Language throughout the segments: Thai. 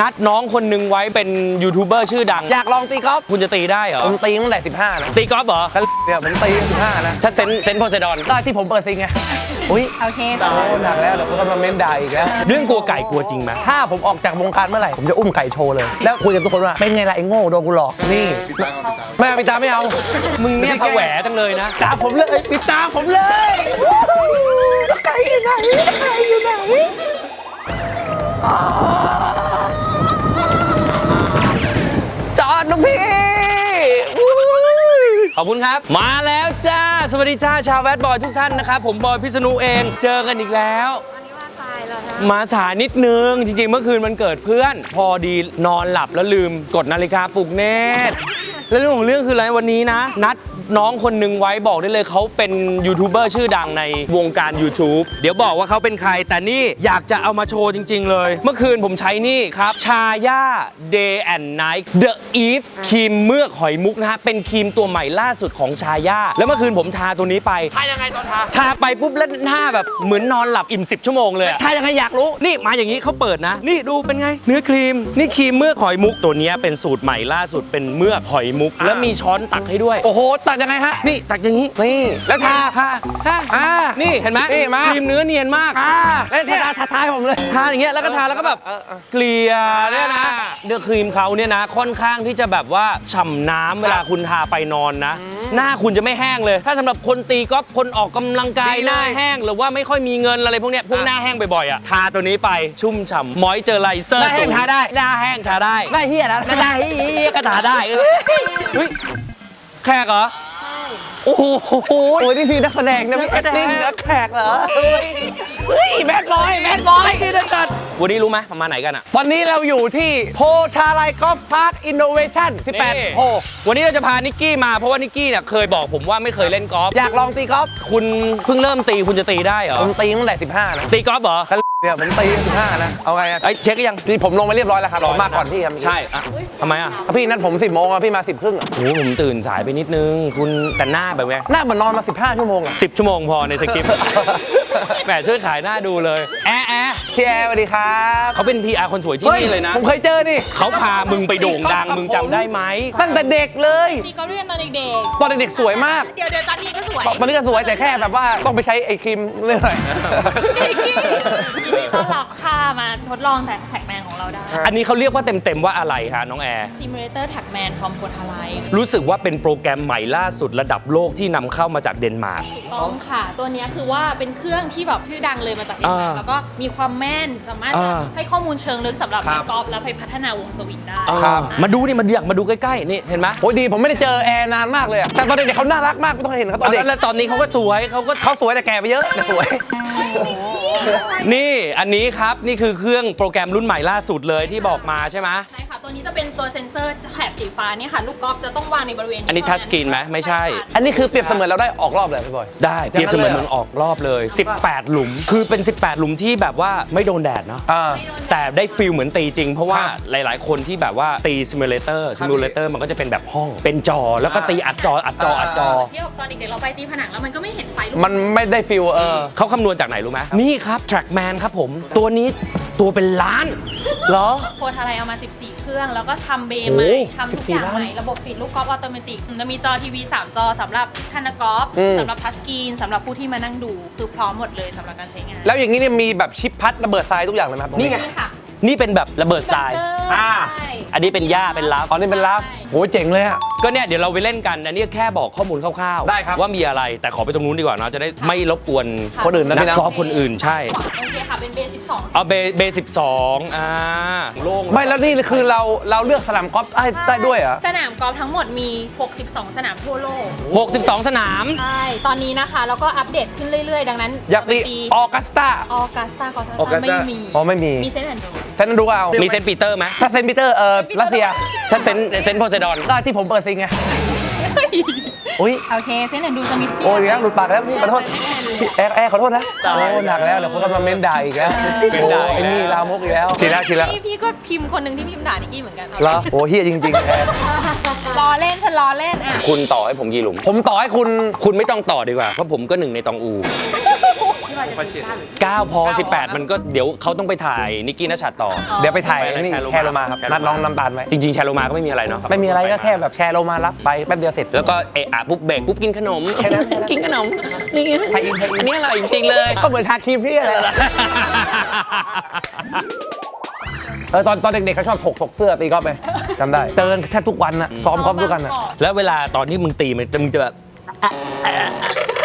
นัดน้องคนหนึงไว้เป็นยูทูบเบอร์ชื่อดัง อยากลองตีกอล์ฟคุณจะตีได้เหรอ ผมตีตั้งแต่ 15 นะตีกอล์ฟเหรอก็เนี่ยผมตีตั้ง15 นะ ถ้าเซนเซนโพไซดอนก็ที่ผมเปิดซิงไง อุ้ยโอเคโอ้หนักแล้วเดี๋ยวเขาก็มาเม้นด่าอีกแล้ว เรื่องกลัวไก่กลัวจริงไหมถ้าผมออกจากวงการเมื่อไหร่ ผมจะอุ้มไก่โชว์เลย แล้วคุยกับทุกคนว่า เป็นไงล่ะไอ้โง่โดนกูหลอก นี่ไม่เอาปิดตาไม่เอา มึงเนี่ยผแหวจังเลยนะตาผมเลยปิดตาผมเลยไก่อยู่ไหนไก่อยู่ไหน จอดลูกพี่ขอบคุณครับ มาแล้วจ้า สวัสดีจ้าชาวแวดบอยทุกท่านนะครับผมบอยพิษณุเองเจอกันอีกแล้วมาสายนิดนึง จริงๆ เมื่อคืนมันเกิดเพื่อน พอดีนอนหลับแล้วลืมกดนาฬิกาปลุกเนตรแล้วเรื่องของเรื่องคืออะไรวันนี้นะ นัด น้องคนหนึ่งไว้บอกได้เลยเขาเป็นยูทูบเบอร์ชื่อดังในวงการ YouTube เดี๋ยวบอกว่าเขาเป็นใคร แต่นี่อยากจะเอามาโชว์จริง ๆ เลย เมื่อคืนผมใช้นี่ครับ ชาย่า Day and Night The Eve ครีมเมือกหอยมุกนะฮะ เป็นครีมตัวใหม่ล่าสุดของชาย่า แล้วเมื่อคืนผมทาตัวนี้ไป ทายังไงตอนทา ทาไปปุ๊บแล้วหน้าแบบเหมือนนอนหลับอิ่ม 10 ชั่วโมงเลยอะถ้ายังไงอยากรู้ นี่มาอย่างนี้เขาเปิดนะ นี่ดูเป็นไง เนื้อครีม นี่ครีมเมือกหอยมุกตัวเนี้ยเป็นสูตรใหม่ล่าสุดเป็นเมือกหอยมุก แล้วมีช้อนตักให้ด้วย โอ้โห ตัดยังไงฮะ นี่ตักอย่างนี้ นี่แล้วทาทาทาอ่านี่เห็นไหมนี่มาครีมเนื้อเนียนมากอ่าแล้วทาทาทาให้ผมเลยทาอย่างเงี้ยแล้วก็ทาแล้วก็แบบเออเออเกลี่ยเนี่ยนะอ่าเนื้อครีมเขาเนี่ยนะ ค่อนข้างที่จะแบบว่าฉ่ำน้ำเวลาคุณทาไปนอนนะ หน้าคุณจะไม่แห้งเลย ถ้าสำหรับคนตีกอล์ฟคนออกกำลังกายดีเลยหน้าแห้งหรือว่าไม่ค่อยมีเงินอะไรพวกเนี้ยพวกหน้าแห้งบ่อยๆอะทาตัวนี้ไปชุ่มฉ่ำมอยเจอไรเซอร์หน้าแห้งทาได้หน้าแห้งทาได้ได้เฮียนะหน้าได้ก็ทาได้เออเฮ้ยแขกเหรอ โอ้โหโอ้ยนี่พี่นักแสดงนะพี่นัแอกคแสดงติ้งนักแขกเหรอเฮ้ยเฮ้ยแบดบอยแบดบอยนี่ได้จัดวันนี้รู้ไหมประมาณไหนกันอะ วันนี้เราอยู่ที่โพธาไลกอล์ฟพาร์คอินโนเวชั่นนี่18โพวันนี้เราจะพานิกกี้มาเพราะว่านิกกี้เนี่ยเคยบอกผมว่าไม่เคยเล่นกอล์ฟอยากลองตีกอล์ฟคุณเพิ่งเริ่มตีคุณจะตีได้เหรอผมตีตั้งแต่15นะตีกอล์ฟเหรอก็ เนี่ยผมตีตั้ง15นะ เอาไงอะไอ้ยเช็คยังนี่ผมลงไปเรียบร้อยแล้วครับผมมาก่อนพี่ครับใช่อะทำไมอะพี่นัดผม10โมงอะพี่มา10ครึ่งอะโอ้โหผมตื่นสายไปนิดนึง คุณแต่หน้าแบบไงหน้าเหมือนนอนมา15ชั่วโมงอะสิบชั่วโมงพอในสคริปต์ แหมช่วยขายหน้าดูเลย แอะแอะพี่แอร์สวัสดีครับเขาเป็น PR คนสวยที่นี่เลยนะ ผมเคยเจอนี่เขาพามึงไปโด่งดัง มึงจำได้ไหม ตั้งแต่เด็กเลยตีกอล์ฟด้วยกันตอนเด็กตอนเด็กๆสวยมากๆเดี๋ยวเดี๋ยวตอนนี้ก็สวยตอนนี้ก็สวยแต่แค่แบบว่าต้องไปใช้ไอ้ครีมเรื่อยหน่อยยินดีต้อนรับค่ะมาทดลองแต่แท็กแมนของเรา ได้ อันนี้เขาเรียกว่าเต็ม ๆ ว่าอะไรฮะน้องแอร์ Simulator Trackman from p o r t a l i รู้สึกว่าเป็นโปรแกรมใหม่ล่าสุดระดับโลกที่นำเข้ามาจากเดนมาร์กถูกต้องค่ะ ตัวเนี้ยคือว่าเป็นเครื่องที่แบบชื่อดังเลยมาจากเดนมาร์กอ่าแล้วก็มีความแม่นสามารถจะอ่า ให้ข้อมูลเชิงลึกสำหรับครันับ กกอล์ฟแล้วไปพัฒนาวงสวิงได้ ครับ มาดูนี่มาอยากมาดูใกล้ ๆ นี่เห็นไหมโอ้ยดีผมไม่ได้เจอแอร์นานมากเลยอะแต่ตอนเด็กๆเขาน่ารักมากไม่ต้องเห็นเขาตอนเด็กแล้วตอนนี้เขาก็สวยเขาก็ เขาสวยแต่แก่ไปเยอะแต่สวย นี่อันนี้ครับ นี่คือเครื่องโปรแกรมรุ่นใหม่ล่าสุดเลยที่บอกมาใช่ไหมใช่ค่ะ ตัวนี้จะเป็นตัวเซ็นเซอร์แถบสีฟ้าเนี่ยค่ะ ลูกกอล์ฟจะต้องวางในบริเวณอันนี้ทัชสกรีนไหมไม่ใช่ค่ะอันนี้คือเปรียบเสมือนเราได้ออกรอบเลยพี่บอย ได้เปรียบเสมือนมึงออกรอบเลย 18 หลุม คือเป็น 18 หลุมที่แบบว่าไม่โดนแดดเนาะอ่า แต่ได้ฟิลเหมือนตีจริง เพราะว่าครับหลาย ๆ คนที่แบบว่าตีซิมูเลเตอร์ซิมูเลเตอร์มันก็จะเป็นแบบห้องเป็นจอแล้วก็ตีอัดจออัดจออัดจอ เที่ยวตอนเด็กๆเราไปตีผนังแล้วมันก็ไม่เห็นไฟลูกมันไม่ได้ฟิลเออ เขาคำนวณจากไหนรู้ไหมนี่ครับ Trackman ครับผม ตัวนี้ ตัวเป็นล้านเหรอ โพทอะไรเอามา 14 เครื่อง แล้วก็ทำเบย์โอ้ใหโหม่ทำทุกอย่าง14ใหม่ ระบบฟีดลูกกอล์ฟออโตเมติกจะมีจอทีวี 3 จอสำหรับท่านนักกอล์ฟอืม สำหรับทัชสกรีนสำหรับผู้ที่มานั่งดู คือพร้อมหมดเลยสำหรับการใช้งานแล้วอย่างนี้เนี่ยมีแบบชิปพัดระเบิดทรายทุกอย่างเลยไหมครับตรงนี่ไง นี่ค่ะ นี่เป็นแบบระเบิดทราย อ่าใช่อันนี้เป็นหญ้าเป็นลับอ๋อนี่เป็นลับใช่โหเจ๋งเลยอะก็เนี่ยเดี๋ยวเราไปเล่นกันอันนี้แค่บอกข้อมูลคร่าวๆได้ครับว่ามีอะไรแต่ขอไปตรงนู้นดีกว่าเนาะจะได้ไม่รบกวนค่ะคนอื่นนะนัพี่กนะ กอล์ฟคนอื่นใช่ โอเคค่ะ เป็นเบย์12เอาเบเบสิบสองอ่าโล่งไม่แล้วนี่คือเราเราเลือกสนามกอล์ฟได้ได้ด้วยเหรอ สนามกอล์ฟทั้งหมดมี 62 สนามทั่วโลก หกสิบสองสนาม ใช่ ตอนนี้นะคะแล้วก็อัปเดตขึ้นเรื่อยๆ ดังนั้นอยากตีตีออกัสตาออกัสตาก่อน Augusta ไม่มี อ๋อไม่มี มีเซนต์แอนด์โด เซนดูเอา มีเซนต์ปีเตอร์ไหมถ้าเซนต์ปีเตอร์เออรัสเซียถ้าเซนต์เซนต์โพไซดอนก็ที่ผมเปิดซิงไงอุ้ยโอเคเซนต์แอนด์ดูจะมีโอ้ยแล้วหลุดปากแล้วพี่ขอโทษพี่แอร์แอร์ขอโทษนะโอ้หนักแล้วเดี๋ยวเขาก็มาเม้นด่าอีกแล้วเม้นด่าอีกแล้วโอ้ไอ้นี่ลามกอีกแล้วคิดแล้วคิดแล้วพี่พี่ก็พิมพ์คนหนึ่งที่พิมพ์ด่านิกกี้เหมือนกันเหรอโอ้เฮียจริงๆแอร์ล้อเล่นฉันล้อเล่นอะคุณต่อให้ผมกี่หลุม ผมต่อให้คุณคุณไม่ต้องต่อดีกว่าเพราะผมก็หนึ่งในตองอู พี่บอย9พอ18 มันก็เดี๋ยวเขาต้องไปถ่ายนิกกี้นัชชัดต่อ เดี๋ยวไปถ่ายไปอะไรนี่แชร์โลมาแชร์โลมาครับแชร์โลมานัดน้องน้ำตาลไว้จริง ๆ แชร์โลมาก็ไม่มีอะไรเนาะไม่มีอะไรก็แค่แบบแชร์โลมารับไปแป๊บเดียวเสร็จ แล้วก็เอะอะปุ๊บเบรกปุ๊บกินขนมแค่นั้นแค่นั้นกินขนมนี่ไทยอินไทยอิน อันนี้อร่อยจริงๆเลยก็เหมือนทาครีมพี่อะไรล่ะเออตอนตอนเด็กๆเขาชอบถกถกเสื้อตีกอล์ฟไปจำได้เจอกันแทบทุกวันนะซ้อมกอล์ฟด้วยกันอะแล้วเวลาตอนที่มึงตีมันมึงจะแบบ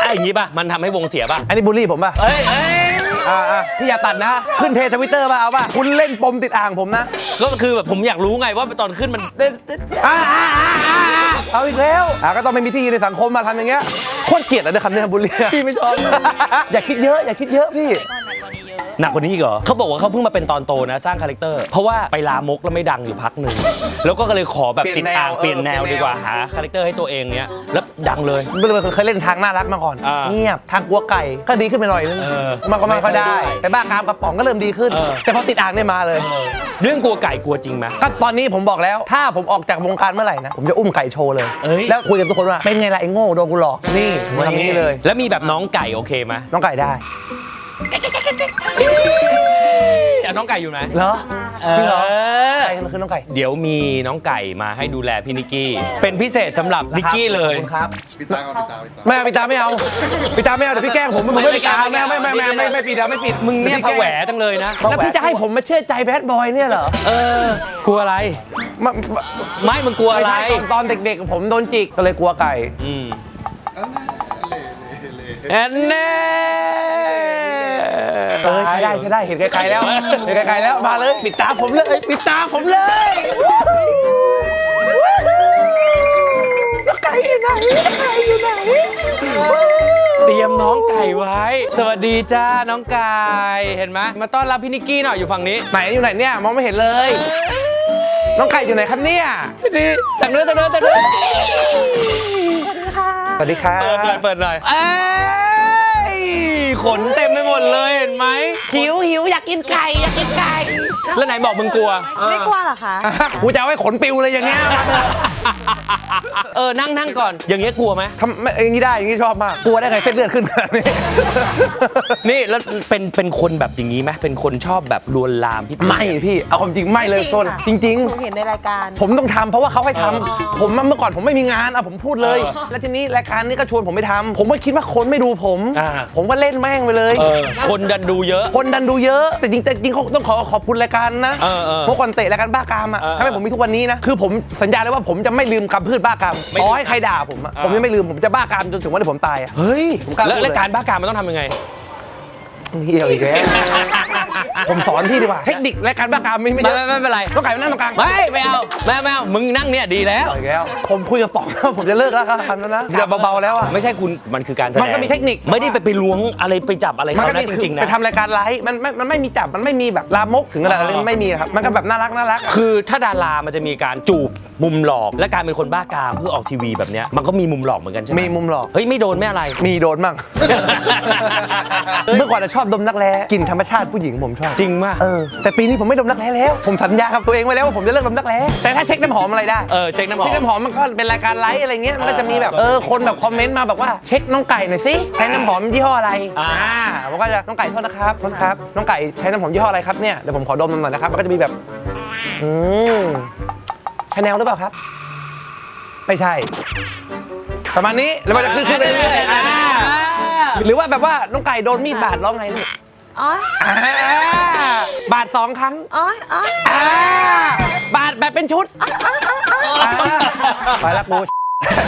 อะอะอะอะอย่างนี้ป่ะ มันทำให้วงเสียป่ะ อันนี้บูลลี่ผมป่ะเอ้ยเอ้ยอ่าอ่าพี่อย่าตัดนะ ขึ้นเพจทวิตเตอร์ป่ะเอาป่ะคุณเล่นปมติดอ่างผมนะก็คือแบบผมอยากรู้ไงว่าตอนขึ้นมันเต้นเต้นอ่าอ่าอ่าอ่าเอาอีกแล้วอ่าก็ต้องไม่มีที่ยืนในสังคมมาทำอย่างเงี้ยโคตรเกลียดเลยคำเนี้ยบูลลี่ พี่ไม่ชอบ อย่าคิดเยอะอย่าคิดเยอะพี่หนักกว่านี้เยอะ หนักกว่านี้อีกเหรอเขาบอกว่าเขาเพิ่งมาเป็นตอนโตนะ สร้างคาแรคเตอร์ เพราะว่าไปลามกแล้วไม่ดังอยู่พักหนึ่ง แล้วก็เลยขอแบบเปลี่ติยดนแนวอ่างเออเปลี่ยนแนวเปลี่ยนแนวดีกว่าหาคาแรคเตอร์ให้ตัวเองเนี้ยแล้วดังเลยเคยเล่นทางน่ารักมาก่อน อ่าเงียบทางกลัวไก่ก็ดีขึ้นไปหน่อยนึงเออมันก็ไม่ค่อยได้แต่บ้ากามกระป๋องก็เริ่มดีขึ้น เออ แต่พอติดอ่างเนี่ยมาเลย เรื่องกลัวไก่กลัวจริงไหมก็ตอนนี้ผมบอกแล้ว ถ้าผมออกจากวงการเมื่อไหร่นะ ผมจะอุ้มไก่โชว์เลย เอ้ย แล้วคุยกับทุกคนว่า เป็นไงล่ะไอ้โง่โดนกูหลอก นี่มาทำนี้เลย แล้วมีแบบน้องไก่โอเคไหมน้องไก่ได้ อะน้องไก่อยู่ไหนเหรอจริงเหรอเออใครคือน้องไก่เดี๋ยวมีน้องไก่มาให้ดูแลพี่นิกกี้ เป็นพิเศษสำหรับนิกกี้เลยขอบคุณครับปิดตาก่อนปิดตาปิดตาไม่เอาปิดตาไม่เอาปิดตาไม่เอาเดี๋ยวพี่แกล้งผมผมไม่ปิดตาไม่เอาไม่ไม่ไม่ไม่ไม่ปิดตาไม่ปิดมึงเนี่ยผแหวจังเลยนะแล้วพี่จะให้ผมมาเชื่อใจแบดบอยเนี่ยเหรอเออกลัวอะไรไม่ไม่มึงกลัวอะไรไม่ใช่ตอนตอนเด็กๆผมโดนจิกก็เลยกลัวไก่อืมอันนั้นเละเละเละแอนแน่ เออใช้ได้ใช้ได้เห็นไกลๆแล้วเห็นไกลๆแล้วมาเลยปิดตาผมเลยปิดตาผมเลยแล้วไก่อยู่ไหนไก่อยู่ไหนเตรียมน้องไก่ไว้ สวัสดีจ้าน้องไก่เห็นไหมมาต้อนรับพี่นิกกี้หน่อยอยู่ฝั่งนี้ไหนอยู่ไหนเนี่ยมองไม่เห็นเลย น้องไก่อยู่ไหนครับเนี่ยดีจากเนื้อจากเนื้อจากเนื้อสวัสดีครับเปิดหน่อยเปิดหน่อยเอ้ย ขนเต็มไปหมดเลยเห็นไหมหิวหิวอยากกินไก่อยากกินไก่แล้วไหนบอกมึงกลัว ไม่กลัวเหรอคะ กูจะเอาไว้ขนปิวเลยอย่างเงี้ย เออนั่งนั่งก่อน อย่างเงี้ยกลัวไหมทำไม่อย่างนี้ได้อย่างนี้ชอบมาก กลัวได้ไงเส้นเลือดขึ้นขนาดนี้ นี่แล้วเป็นเป็นคนแบบอย่างนี้ไหมเป็นคนชอบแบบลวนลามพี่ไม่พี่ เอาความจริงไม่เลยจริงต้นค่ะ จริง หนูเห็นในรายการ ๆ ผมต้องทำเพราะว่าเขาให้ทำอ๋อผมเมื่อก่อนผมไม่มีงานอะผมพูดเลย แล้วทีนี้รายการนี้ก็ชวนผมไปทำผมก็คิดว่าคนไม่ดูผม อ่า ผมก็เล่นแม่งไปเลย เออคนดันดูเยอะ คนดันดูเยอะ แต่จริงแต่จริงเขาต้องขอขอบคุณรายการนะเออเออเมื่อก่อนเตะรายการบ้ากามอะเออทำให้ผมมีทุกวันนี้นะ คือผมสัญญาเลยว่าผมจะไม่ลืมคำพืชบ้ากามไม่ลืมต่อให้ใครด่าผมอะอ่าผมจะไม่ลืมผมจะบ้ากามจนถึงวันที่ผมตายอะเฮ้ยผมกล้าแล้วพูดเลยแล้วการบ้าการมันต้องทำยังไงเฮียอีกแล้ว ผมสอนพี่ดีกว่า เทคนิครายการบ้ากามไม่ไม่ไม่เยไม่อะไม่เป็นไรต้องไก่มานั่งตรงกลางไม่ไม่เอาไม่ไม่เอามึงนั่งเนี่ยดีแล้วเอาอีกแล้ว ผมคุยกับป๋องแล้วผมจะเลิกแล้วครับทำแล้วนะอย่าเบาๆแล้วอะไม่ใช่คุณมันคือการแสดงมันก็มีเทคนิคไม่ได้ไปไปล้วงอะไรไปจับอะไรมันเขาก็นะมีจริงๆนะไปทำรายการไลฟ์มันไม่มันไม่มีจับมันไม่มีแบบลามกถึงอะไรอ๋อมันไม่มีครับมันก็แบบน่ารักน่ารักอะคือถ้าดารามันจะมีการจูบมุมหลอกและการเป็นคนบ้ากามเพื่อออกทีวีแบบเนี้ยมันก็มีมุมหลอกเหมือนกันใช่ไหมมีมุมหลอกเฮ้ยไม่โดนไม่อะไรมีโดนมั่งเมื่อก่อนจะชอบดมนักแร้กลิ่นธรรมชาติผู้หญิงผมชอบจริงมากเออแต่ปีนี้ผมไม่ดมนักแร้แล้ว ผมสัญญากับตัวเองไว้แล้วว่าผมจะเลิกดมนักแร้แต่ถ้าเช็คน้ำหอมอะไรได้เออเช็คน้ำหอเช็คมน้ำหอมมันก็เป็นรายการไลฟ์อะไรเงี้ยมันก็จะมีแบบเออคนแบบคอมเมนต์มาแบบว่าเช็คน้องไก่หน่อยสิใช้น้ำหอมยี่ห้ออะไรอ่าผมก็จะน้องไก่โทษนะครับโทษครับน้องไก่ใช้น้ำหอมยี่ห้ออะไรครับเนี่ยเดี๋ยวผมขอดมหน่อยนะครับมันก็จะมีแบบอืมชาแนลหรือเปล่าครับ ไม่ใช่ ประมาณนี้แล้วมันจะขึ้นขึ้นไปเรื่อยๆอ่าหรือว่าแบบว่าน้องไก่โดนมีดบาดร้องไงลูก อ๋ออ่าบาดสองครั้งอ๋ออ๋ออ่าบาดแบบเป็นชุดอ่าไปละกู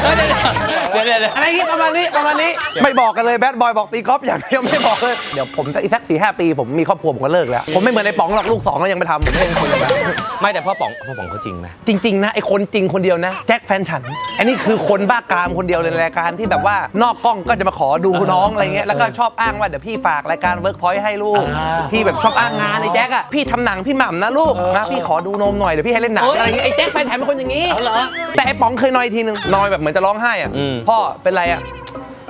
เดี๋ยวเดี๋ยวเดี๋ยวอะไรนี้ประมาณนี้ประมาณนี้ไม่บอกกันเลยแบดบอยบอกตีกอล์ฟอย่างเดียวไม่บอกเลยเดี๋ยวผมจะอีกสักสี่ห้าปี ผมมีครอบครัวผมก็เลิกแล้ว ผมไม่เหมือนไอ้ป๋องหรอกลูกสองแล้วยังไปทำผมไม่เป็นคนแบบนั้นไม่แต่พ่อป๋องพ่อป๋องเขาจริงไหมจริง ๆ นะไอ้คนจริงคนเดียวนะแจ็คแฟนฉันอันนี้คือคนบ้ากามคนเดียวในรายการที่แบบว่านอกกล้องก็จะมาขอดูน้องอะไรเงี้ยแล้วก็ชอบอ้างว่าเดี๋ยวพี่ฝากรายการเวิร์กพอยต์ให้ลูกอ่าพี่แบบชอบอ้างงานไอ้แจ็คอะพี่ทำหนังพี่หม่ำนะลูกเออนะพี่ขอดูนมหน่อยเดี๋ยวพี่ให้เล่นหนังโอ๊ยอะไรเงี้ยไอ้แจ็คแฟนฉันเป็นคนอย่างนี้เอาเหรอแต่ไอ้ป๋องเคยนอยทีนึงนอยแบบเหมือนจะร้องไห้อะอืม พ่อเป็นไรอะ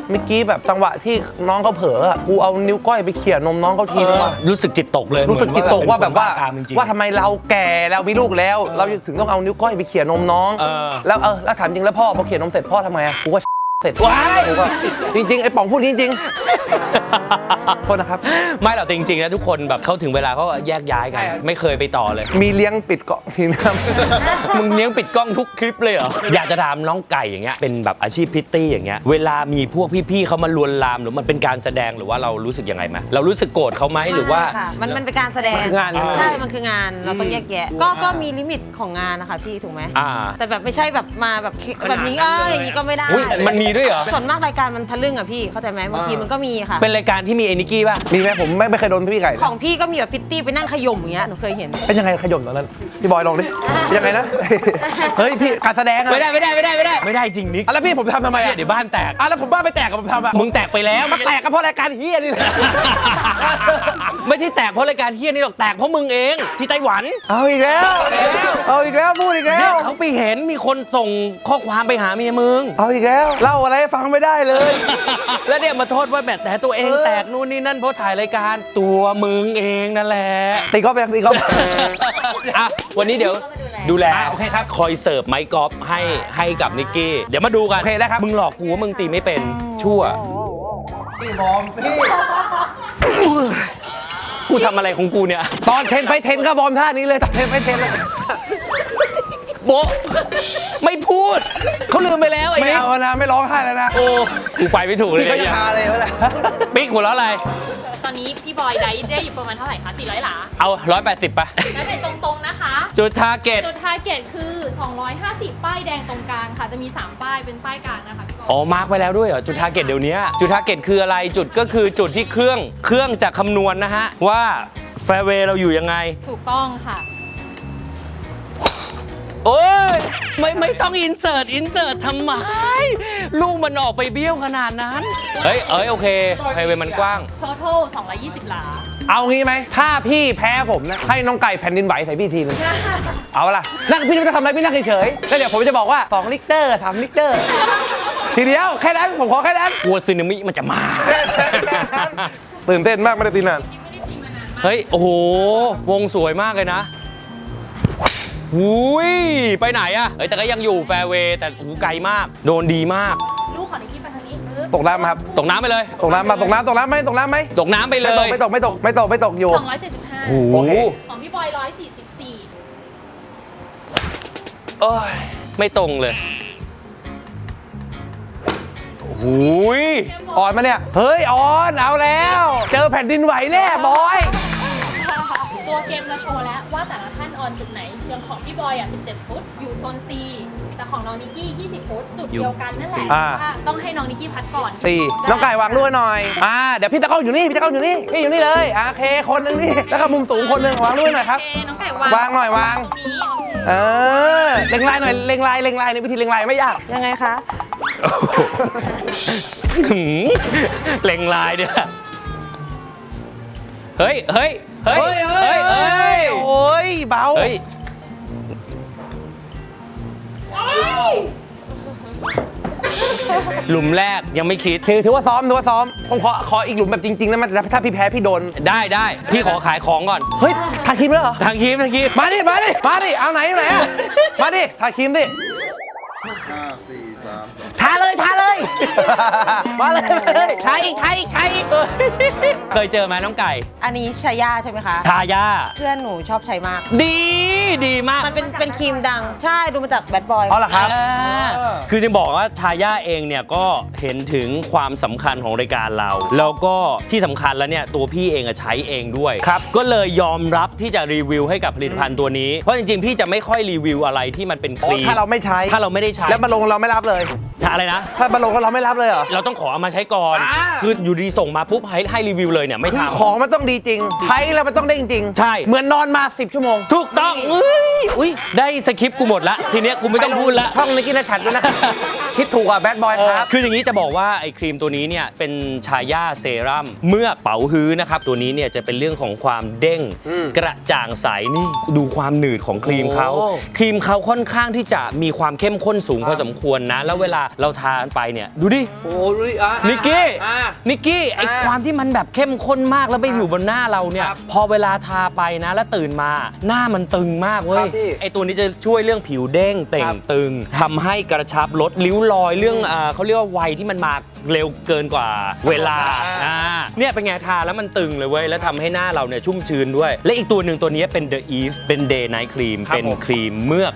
เมื่อกี้แบบจังหวะที่น้องเขาเผลออะกูเอานิ้วก้อยไปเขี่ยนมน้องเขาทีนึงว่ะ รู้สึกจิตตกเลยรู้สึกจิตตกว่าแบบว่าเหมือนคนบ้กามจริงๆ ว่าทำไมเราแก่เรามีลูกแล้ว เราถึงต้องเอานิ้วก้อยไปเขี่ยนมน้อง เออ แล้วเออแล้วถามจริงแล้วพ่อพอเขี่ยนมเสร็จพ่อทำไงอะกูก็ เสร็จว้ายจริง ๆ ไอ้ป๋องพูดจริงๆโทษนะครับ ไม่หรอกแต่จริงๆนะทุกคนแบบเขาถึงเวลาเขาก็แยกย้ายกันใช่ครับไม่เคยไปต่อเลย มีเลี้ยงปิดเกาะทีนะครับ มึงเลี้ยงปิดกล้องทุกคลิปเลยเหรอ อยากจะถามน้องไก่อย่างเงี้ยเป็นแบบอาชีพพริตตี้อย่างเงี้ยเวลามีพวกพี่ๆเขามาลวนลามหรือมันเป็นการแสดงหรือว่าเรารู้สึกยังไงไหมเรารู้สึกโกรธเขาไหมหรือว่า ค่ะมันมันเป็นการแสดงมันคืองานใช่ไหมใช่ มันคืองานเราต้องแยกแยะ ก็ก็มีลิมิตของงานนะคะพี่ถูกไหมอ่า แต่แบบไม่ใช่แบบมาแบบแบบนี้เอออย่างนี้ก็ไม่ได้ อุ้ยมันมีด้วยเหรอ ส่วนมากรายการมันทะลึ่งอะพี่ เข้าใจไหมบางทีมันก็มีค่ะ เป็นรายการที่มีเอนิกี้ป่ะ มีไหมผมไม่ไม่เคยโดนพี่ไก่ของพี่ก็มีแบบพิตตี้ไปนั่งขย่มอย่างเงี้ยหนูเคยเห็น เป็นยังไงขยมตอนนั้นพี่บอยลองดิยังไงนะ เฮ้ยพี่การแสดงอะไม่ได้ไม่ได้ไม่ได้ไม่ได้ไม่ได้จริงนิกอะแล้วพี่ผมทำทำไมเหี้ยอะเดี๋ยวบ้านแตกอะแล้วผมบ้าไปแตกกับผมทำอะมึงแตกไปแล้วมาแตกก็เพราะรายการเฮียนี่แหละไม่ใช่แตกเพราะรายการเฮี้ยนี่หรอกแตกเพราะมึงเองที่ไต้หวัน เอาอีกแล้ว เอาอีกแล้วพูดอีกแล้เนี่ยวเขาไปเห็นมีคนส่งข้อความไปหาเมียมึง เอาอีกแล้วเล่าอะไรให้ฟังไม่ได้เลย แล้วเนี่ยมาโทษว่าแบบแต่ตัวเองแตกนู่นนี่นั่นเพราะถ่ายรายการตัวมึงเองนั่นแหละตีก็ไปตีก็อะวันนี้เดี๋ยวดูแลอะโอเคครับ คอยเสิร์ฟไม้กอล์ฟให้ให้กับนิกกี้ เดี๋ยวมาดูกันโอเคได้ครับมึงหลอกกูว่ามึงตีไม่เป็นชั่วพี่บอมพี่กูทำอะไรของกูเนี่ย ตอนเทนไฟเทนก็บอมท่านี้เลยตอนเทนไฟเทนเลย โบะไม่พูด เขาลืมไปแล้วไอ้ไม่นิกเอานะไม่ร้องไห้แล้วนะโอ้กูไปไม่ถูกเลยพี่ก็ไอ้จะเหี้ยพาเลยเวลาปิ๊กหัวเราะอะไร ตอนนี้พี่บอยได้ได้อยู่ประมาณเท่าไหร่คะ 400 หลาเอา180ปะแล้วเป็นตรงๆนะคะจุดทาร์เก็ตจุดทาร์เก็ตคือ 250 ป้ายแดงตรงกลางค่ะ จะมี 3 ป้ายเป็นป้ายกลางนะคะพี่บอยอ๋อมาร์กไว้แล้วด้วยเหรอจุดทาร์เก็ตเดี๋ยวนี้จุดทาร์เก็ตคืออะไรจุดก็คือจุดที่เครื่องเครื่องจะคำนวณนะฮะว่าแฟร์เวย์เราอยู่ยังไง ถูกต้องค่ะ โอ้ยไม่ไม่ต้องอินเสิร์ตอินเสิร์ตทำไม ลูกมันออกไปเบี้ยวขนาดนั้น เฮ้ย เอ้ย โอเคแฟร์เวย์มันกว้าง total 220 หลา เอางี้ไหม ถ้าพี่แพ้ผมนะ ให้น้องไก่แผ่นดินไหวใส่พี่ทีนึง เอาล่ะ นั่งพี่ไม่ต้องทำอะไรพี่นั่งเฉยๆ แล้วเดี๋ยวผมจะบอกว่า 2 ลิตร3ลิตร ทีเดียว แค่นั้น ผมขอแค่นั้น กลัวซึนามิมันจะมา ตื่นเต้นมากไม่ได้ตีนาน เฮ้ย โอ้โห วงสวยมากเลยนะ หุยไปไหนอะเฮ้ยแต่ก็ยังอยู่แฟร์เวย์แต่หูไกลมาก โดนดีมาก ลูกของนิกกี้ไปทางนี้เออตกน้ำครับ ตกน้ำไปเลย ตกน้ำมาตกน้ำตกน้ำไหมตกน้ำไหมตกน้ำไปเลไม่ตกยไม่ตกไม่ตกไม่ตกไม่ตกอยู่ โอ้275โหโอเค ของพี่บอย144โอ้ยไม่ตรงเลยหุยออนมาเนี่ย เฮ้ยออนเอาแล้ว เจอแผ่นดินไหวแน่บอย ตัวเกมจะโชว์แล้วว่าแต่ละท่านออนจุดไหนอย่างของพี่บอยอะ 17 ฟุต อยู่โซน C แต่ของน้องนิกกี้ 20 ฟุต จุดเดียวกันนั่นแหละอ่า ว่าต้องให้น้องนิกกี้พัดก่อนสี่น้องไก่วางด้วยหน่อย อ่า เดี๋ยวพี่ตะก้องอยู่นี่ พี่ตะก้องอยู่นี่ พี่อยู่นี่เลยอ่าโอเค คนหนึงนี่ แล้วก็มุมสูงคนหนึงวางด้วยหน่อยครับโอเคน้องไก่วางวางหน่อยวาง ตรงนี้โอเคเออ เล็งลายหน่อย เล็งลาย เล็งลายในวิธีเล็งลายไม่ยาก ยังไงคะ หืมเล็งลายเนี่ย เฮ้ย เฮ้ย เฮ้ย เฮ้ย เฮ้ย โอ้ย เบา เฮ้ย หลุมแรกยังไม่คิด ถือถือว่าซ้อมถือว่าซ้อมผมขอขออีกหลุมแบบจริงๆนะมันถ้าพี่แพ้พี่โดน ได้ได้พี่ขอขายของก่อน เฮ้ยทาครีมแล้วเหรอ ทางคลิปทางคลิป มาดิ มาดิ มาดิ เอาไหนเอาไหนอะมาดิทาครีมดิ ห้าสี่สามสอง ทาเลยทาเลย มาเลยมาเลยทาอีกทาอีกทาอีกเคยเจอไหมน้องไก่ อันนี้ชายาใช่ไหมคะชายา เพื่อนหนูชอบใช้มาก ดีดีมากมันเป็นเป็นครีมดังใช่ดูมาจากแบดบอยเอาล่ะครับ อ่าคือจะบอกว่าชาย่าเองเนี่ยก็เห็นถึงความสำคัญของรายการเรา แล้วก็ที่สำคัญแล้วเนี่ยตัวพี่เองอะใช้เองด้วย ครับ ก็เลยยอมรับที่จะรีวิวให้กับผลิตภัณฑ์ตัวนี้ เพราะจริงๆ พี่จะไม่ค่อยรีวิวอะไรที่มันเป็นครีม ถ้าเราไม่ใช้ถ้าเราไม่ได้ใช้ แล้วมาลงเราไม่รับเลยถ้าอะไรนะ ถ้ามาลงก็เราไม่รับเลยเหรอ เราต้องขอเอามาใช้ก่อน อ่า คืออยู่ดีส่งมาปุ๊บให้ให้รีวิวเลยเนี่ยไม่คือทำของมันต้องดีจริงใช้แล้วมันต้องได้จริงใช่ เหมือนนอนมา 10 ชั่วโมงถูกต้องอุ้ยอุ้ยได้สคริปต์กูหมดละ ทีเนี้ยกูไม่ต้องพูดละ ช่องนิกกี้นัชัดด้วยนะครับ คิดถูกอะแบดบอยครับ คืออย่างนี้จะบอกว่าไอ้ครีมตัวนี้เนี่ยเป็นชาย่าเซรั่มเมื่อกเป๋าฮื้อนะครับ ตัวนี้เนี่ยจะเป็นเรื่องของความเด้ง อืมกระจ่างใสนี่ดูความหนืดของครีมเขาโอ้ครีมเขาค่อนข้างที่จะมีความเข้มข้นสูงพอสมควรนะ แล้วเวลาเราทานไปเนี่ยดูดิ โอ้ดูดิอะนิกกี้ อะ นิกกี้ ไออ่าความที่มันแบบเข้มข้นมากแล้วไปอยู่บนหน้าเราเนี่ย ครับพอเวลาทาไปนะแล้วตื่นมา หน้ามันตึงมากเว้ครัยบพี่ไอตัวนี้จะช่วยเรื่องผิวเด้งเต่คงรับตึงทำให้กระชับลดริ้วลอยเรื่องอ่าเขาเรียกว่าวัยที่มันมาเร็วเกินกว่าเวลาอ่าเนี่ยเป็นไงทาแล้วมันตึงเลยเว้ย แล้วทำให้หน้าเราเนี่ยชุ่มชื้นด้วย และอีกตัวหนึ่งตัวนี้เป็น The Eve เป็น Day Night Cream ครับเป็นผม ครีมเมือก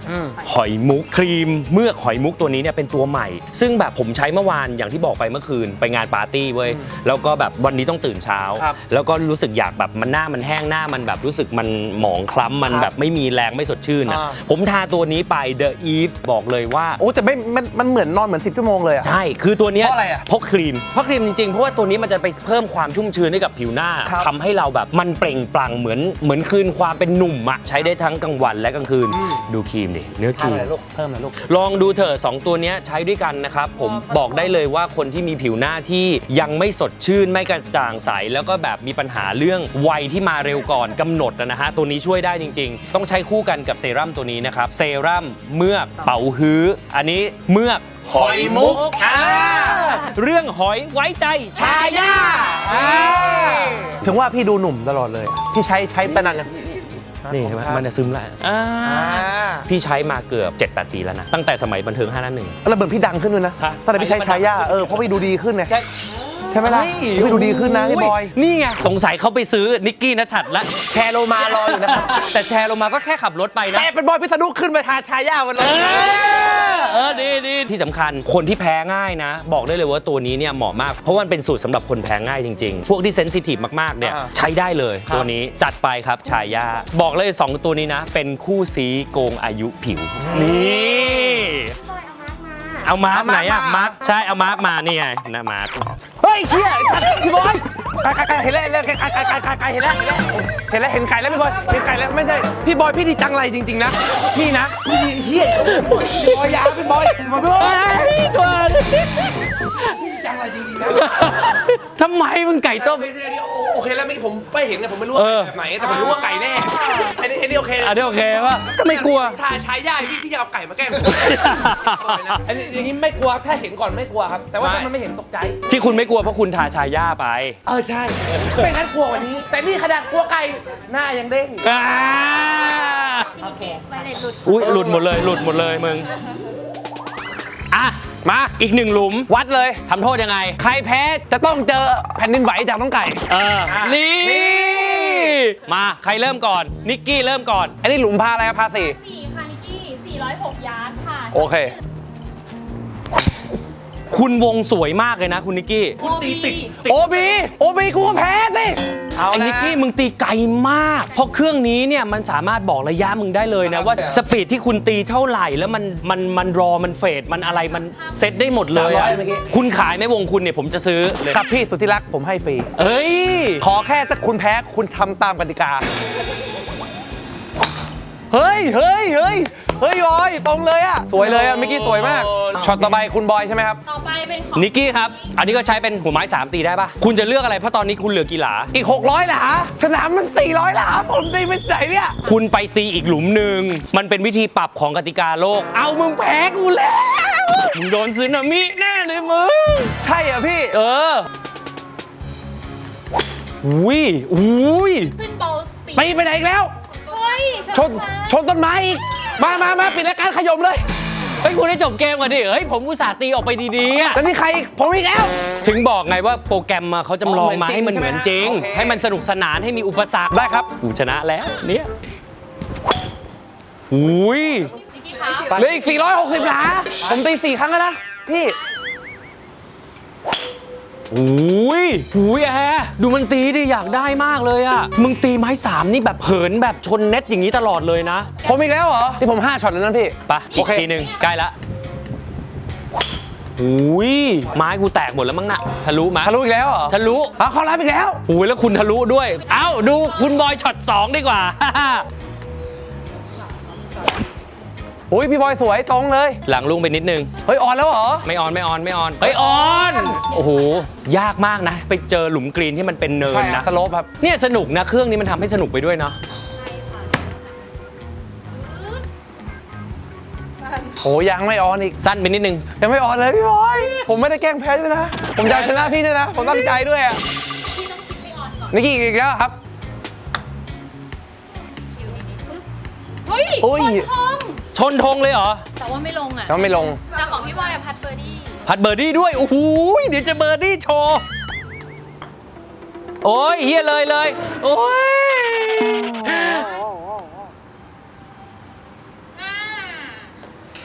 หอยมุกครีม เมือกหอยมุกตัวนี้เนี่ยเป็นตัวใหม่ ซึ่งแบบผมใช้เมื่อวานอย่างที่บอกไปเมื่อคืนไปงานปาร์ตี้เว้ยแล้วก็แบบวันนี้ต้องตื่นเช้า ครับ แล้วก็รู้สึกอยากแบบมันหน้ามันแห้งหน้ามันแบบรู้สึกมันหมองคล้ำมันแบบไม่มีแรงไม่สดชื่นนะอ่า ผมทาตัวนี้ไป The Eve บอกเลยว่า โอ้แต่ไม่มันมันเหมือนนอนเหมือน 10 ชั่วโมงเลยอะใช่ คือตัวเนี้ยเพราะอะไรอะเพราะครีมเพราะครีมจริงๆ เพราะว่าตัวนี้มันจะไปเพิ่มความชุ่มชื้นให้กับผิวหน้าครับ ทำให้เราแบบมันเปล่งปลั่งเหมือนเหมือนคืนความเป็นหนุ่มอะใช้ได้ทั้งกลางวันและกลางคืน ดูครีมดิ เนื้อคทำรีอะไรมลูกเพิ่มหน่อยลูก ลองดูเถอะสองตัวเนี้ยใช้ด้วยกันนะครับ ผมบอกได้เลยว่าคนที่มีผิวหน้าที่ยังไม่สดชื่นไม่กระจ่างใส แล้วก็แบบมีปัญหาเรื่องวัยที่มาเร็วก่อนกำหนดนะฮะ ตัวนี้ช่วยได้จริง ๆ ต้องใช้คู่กันกับเซรั่มตัวนี้นะครับ เซรั่มเมือกเป่าฮื้อ อันนี้เมือกหอยมุกอ่าเรื่องหอยไว้ใจชายาถึงว่าพี่ดูหนุ่มตลอดเลยพี่ใช้ใช้ไปนานยังนี่เห็นไหมมันจะซึมละอ่าพี่ใช้มาเกือบ 7-8 ปีแล้วนะ ตั้งแต่สมัยบันเทิง5หน้าหนึ่ง แล้วเหมือนพี่ดังขึ้นด้วยนะฮะ ตอนนั้นพี่ใช้ชายาเออเพราะพี่ดูดีขึ้นไงใช่ใช่ไหมล่ะพี่ดูดีขึ้นนะพี่บอยนี่ไง สงสัยเขาไปซื้อนิกกี้นัชัดละแชร์โลมารออยู่นะครับ แต่แชร์ลงมาก็แค่ขับรถไปนะแต่เป็นบอยพิษณุขึ้นไปทาชายาวันเอเลยอ เออดีดีที่สำคัญคนที่แพ้ง่ายนะ บอกได้เลยว่าตัวนี้เนี่ยเหมาะมาก เพราะว่ามันเป็นสูตรสำหรับคนแพ้ง่ายจริง ๆ พวกที่เซนซิทีฟมากๆเนี่ยอ่า ใช้ได้เลยตัวนี้จัดไปครับชายา บอกเลย 2 ตัวนี้นะ เป็นคู่ซีโกงอายุผิว นี่ เอามาร์กไหนอะมาร์กใช่เอามาร์กมานี่ไงนะมาร์ก เฮ้ยเฮียไอ้สัตว์พี่บอยไก่ไก่ไก่เห็นแล้วเห็นแล้วไก่ไก่ไก่ไก่ไก่เห็นแล้วเห็นแล้วเห็นไก่แล้วพี่บอยเห็นไก่แล้วไม่ใช่พี่บอยพี่ดีจังไรจริง ๆ นะ พี่นะพี่ดีเฮียพี่บอยยาพี่บอยมาพี่บอยจังไรจริงๆนะทำไมมึงไก่ต้มไม่ใช่อันนี้โอเคแล้วเมื่อกี้ผมไม่เห็นนะผมไม่รู้ว่าแบบไหนแต่ผมรู้ว่าไก่แน่อันนี้อันนี้โอเคอันนี้โอเคป่ะก็ไม่กลัวถ้าใช้ยาพี่พี่จะเอาไก่มาแกล้งผมอันนี้อย่างนี้ไม่กลัวถ้าเห็นก่อนไม่กลัวครับ แต่ว่าถ้ามันไม่เห็นตกใจที่คุณไม่กลัวเพราะคุณทาชายาไปเออใช่ไม่งั้นกลัวกวันนี้ แต่นี่ขนาดกลัวไก่หน้ายังเด้งอ่าโอเคไวเลสหลุดอุ้ยหลุดหมดเลยหลุดหมดเลยมึงอะมาอีกหนึ่งหลุมวัดเลยทำโทษยังไง ใครแพ้จะต้องเจอแผ่นดินไหวจากน้องไก่ เอออะนี่นี่มาใครเริ่มก่อน นิกกี้เริ่มก่อน อันนี้หลุมพาอะไรครับพาสี่สี่ค่ะนิกกี้406ยาร์ดค่ะโอเค คุณวงสวยมากเลยนะคุณนิกกี้ คุณตีติดโอบีโอบีกูก็แพ้สิเอาไอ้นะนิกกี้มึงตีไกลมาก เพราะเครื่องนี้เนี่ยมันสามารถบอกระยะมึงได้เลยนะ ว่าสปีดที่คุณตีเท่าไหร่แล้วมันมันมันรอมันเฟดมันอะไรมันเซตได้หมดเลยอะ300เมื่อกี้ คุณขายไหมวงคุณเนี่ยผมจะซื้อเลยกับพี่สุดที่รักผมให้ฟรี เอ้ย ขอแค่ถ้าคุณแพ้คุณทำตามกติกา เฮ้ยเฮ้ยเฮ้ย เฮ้ยบอยตรงเลยอะสวยเลยอะเมื่อกี้สวยมากช็อตต่อไปคุณบอยใช่ไหมครับ ต่อไปเป็นของนิกกี้ครับ อันนี้ก็ใช้เป็นหัวไม้ 3 ตีได้ปะคุณจะเลือกอะไร เพราะตอนนี้คุณเหลือกี่หลา อีก 600หลาสนามมัน 400หลาผมตีเป็นไหนเนี่ย คุณไปตีอีกหลุมหนึ่ง มันเป็นวิธีปรับของกติกาโลก เอามึงแพ้กูแล้วมึงโดนซึนามิแน่เลยมึง ใช่เหรอพี่ เอออุ้ยอุ้ยขึ้นบอลสปีดตีไปไหนอีกแล้ว เฮ้ยชนชนต้นไม้อีก มามามาปิดรายการขยมเลยเฮ้ยคุณได้จบเกมก่อนดิเฮ้ยผมอุตส่าห์ตีออกไปดีๆอะแล้วนี่ใครอีกผมอีกแล้ว ถึงบอกไงว่าโปรแกรมมาเขาจำลองมาอ๋อเหมือนจริงให้มันเหมือนจริงใช่ไหมโอเคให้มันสนุกสนานให้มีอุปสรรคได้ครับ กูชนะแล้วเนี่ยอุ้ยนิกกี้ครับเหลืออีก 460หลาผมตี4ครั้งแล้วนะพี่ อุ้ยหูยแอร์ดูมันตีดิอยากได้มากเลยอะมึงตีไม้สามนี่แบบเหินแบบชนเน็ตอย่างนี้ตลอดเลยนะผมอีกแล้วเหรอ ที่ผม 5ช็อตแล้วนะพี่ ไปะอีโอกเค ทีหนึ่งใกล้ละอุ้ยไม้กูแตกหมดแล้วมั้งน่ะทะลุมั้ยทะลุอีกแล้วเหรอทะลุเอาเขารับอีกแล้วอุ้ยแล้วคุณทะลุด้วย เอ้า ดูคุณบอยช็อตสองดีกว่าโอ้ยพี่บอยสวยตรงเลย หลังลุงไปนิดนึง เฮ้ยออนแล้วเหรอ ไม่ออนไม่ออนไม่ออนเฮ้ยออน โอ้โหยากมากนะ ไปเจอหลุมกรีนที่มันเป็นเนิใช่นนะนะ สโลปครับ เนี่ยสนุกนะเครื่องนี้มันทำให้สนุกไปด้วยเนาะโหยังไม่ออนอีก สั้นไปนิดนึง ยังไม่ออนเลยพี่บอย ผมไม่ได้แกล้งแพ้ด้วยนะ ผมจะเอาชนะพี่ด้วยนะ ผมตั้งใจด้วยอะพี่ต้องคิดไม่ออนก่อนนิกกี้อีกแล้วครับ คิวดีๆปึ๊บเฮ้ยอุ้ยทอง ชนธงเลยเหรอ แต่ว่าไม่ลงอะแล้วไม่ลง แต่ของพี่บอยอะพัดเบอร์ดี้พัดเบอร์ดี้ด้วย โอ้โหเดี๋ยวจะเบอร์ดี้โชว์ โอ้ยเฮียเลยเลย โอ้ย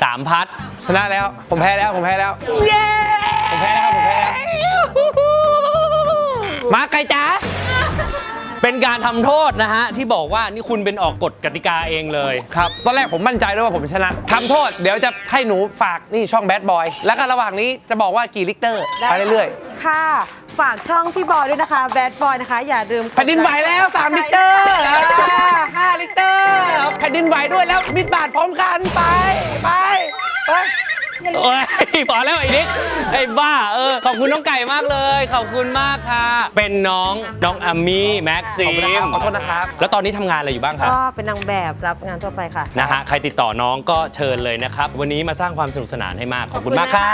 สามพัด ชนะแล้ว ผมแพ้แล้ว ผมแพ้แล้ว เย้ ผมแพ้แล้ว ผมแพ้แล้ว มาไก่จ๋า เป็นการทำโทษนะฮะ ที่บอกว่านี่คุณเป็นออกกฎกติกาเองเลย ครับ ตอนแรกผมมั่นใจด้วยว่าผมชนะทำโทษ เดี๋ยวจะให้หนูฝากนี่ช่องแบดบอย แล้วก็ระหว่างนี้จะบอกว่ากี่ลิตรไปเรื่อยค่ะ ฝากช่องพี่บอยด้วยนะคะ แบดบอยนะคะ อย่าลืมๆแผ่นดินไหวแล้ว3ลิตรห้าลิตรแผ่นดินไหวด้วยแล้วมิดบาทพร้อมกันไปไปไป โอ้ยพอแล้วไอ้นิกไอ้บ้าเออขอบคุณน้องไก่มากเลย ขอบคุณมากค่ะ เป็นน้องน้องอามี่แม็กซิขอบคุณนะครับมขอโทษนะครับ แล้วตอนนี้ทำงานอะไรอยู่บ้างครับก็เป็นนางแบบรับงานทั่วไปค่ะ นะฮะใครติดต่อน้องก็เชิญเลยนะครับ วันนี้มาสร้างความสนุกสนานให้มากขอบคุณมากค่ะ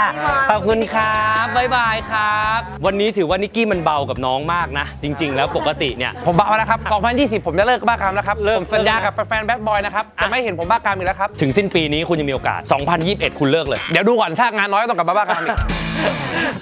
ขอบคุณนะคะขอบคุณครับบ๊ายบายครับ วันนี้ถือว่านิกกี้มันเบากับน้องมากนะ จริง ๆ แล้วปกติเนี่ย ผมบ้าแล้วครับ 2020 ผมจะเลิกบ้ากามแล้วครับเลิก ผมสัญญากับแฟนๆแบดบอยนะครับจะไม่เห็นผมบ้ากามอีกแล้วครับ ถึงสิ้นปีนี้คุณยังมีโอกาส 2021 คุณเลิกเลย เดี๋ยวดูก่อนถ้างานน้อยก็ต้องกลับมาบ้ากามอีก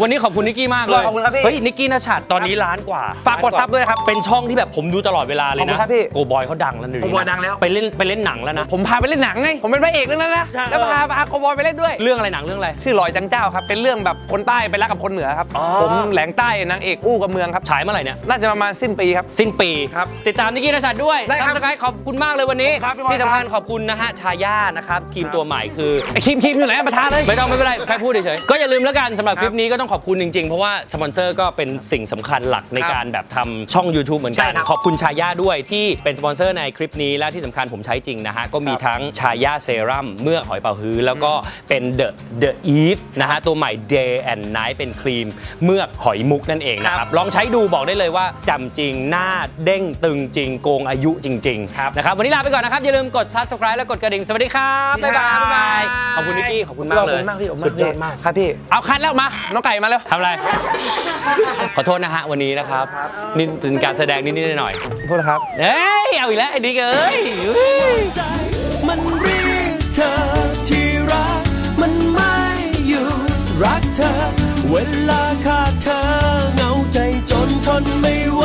วันนี้ขอบคุณนิกกี้มากเลยขอบคุณครับพี่เฮ้ยนิกกี้นาชัดตอนนี้ล้านกว่าฝากกดซับด้วยนะครับเป็นช่องที่แบบผมดูตลอดเวลาเลยขอบคุนะณครับพี่ โกบอยเขาดังแล้วเดี๋ยวนี้โกบอยดังแล้ว ไปเล่นไปเล่นหนังแล้วนะ ผมพาไปเล่นหนังไง ผมเป็นพระเอกเรื่องนั้นนะ ใช่ แล้วพาพาโคบอยไปเล่นด้วย เรื่องอะไรหนังเรื่องอะไร ชื่อลอยจังเจ้าครับ เป็นเรื่องแบบคนใต้ไปรักกับคนเหนือครับ อ๋อ ผมแหลงใต้นางเอกอู้กับเมืองครับ ฉายเมื่อไหร่เนี่ย น่าจะประมาณสิ้นปีครับ สิ้นปี ครับติดตามนิกกี้นัชัดด้วยได้ครับซับสไครต์ขอบคุณมากเลยวันนี้ ครับพี่บอย ที่สำคัญครับขอบคุณนะฮะ ชาย่านะครับครีมตัวใหม่คือไอคิมคิมอยู่ไหนประธานเลยไม่ต้องไม่เป็นไรแค่พูดเฉยๆก็อย่าลืมแล้วกันสำหรับคลิปนี้ก็ต้องขอบคุณจริงๆ เพราะว่าสปอนเซอร์ก็เป็นสิ่งสำคัญหลักในครับการแบบทำช่อง YouTube เหมือนกันใช่ครับ ขอบคุณชาย่าด้วยที่เป็นสปอนเซอร์ในคลิปนี้และที่สำคัญผมใช้จริงนะฮะ ก็มีทั้งชาย่าเซรั่มเมื่อกหอยเป่าฮื้อ แล้วก็เป็น The The Eve นะฮะ ตัวใหม่ Day and Night เป็นครีมเมือกหอยมุกนั่นเองนะครับ ลองใช้ดูบอกได้เลยว่าจำจริงหน้าเด้งตึงจริง โกงอายุจริงๆนะครับวันนี้ลาไปก่อนนะครับ อย่าลืมกด subscribe และกดกระดิ่งสวัสดีครับบ๊ายบายบ๊ายบายขอบคุณนิกกี้ขอบคุณมากเลยลยสุดยอดมากครับพี่ เอาคัดแล้วมา น้องไก่มาเล้วทำอะไร ขอโทษนะฮะวันนี้นะครับ นี่เป็นการแสดงนิดๆหน่อยๆโทษนะครับเอ้ย เอาอีกแล้วไอ้ดิ๊กเอ้ยมันเรียกเธอที่รัก มันไม่อยู่ รักเธอ เวลาขาดเธอเหงาใจจนทนไม่ไหว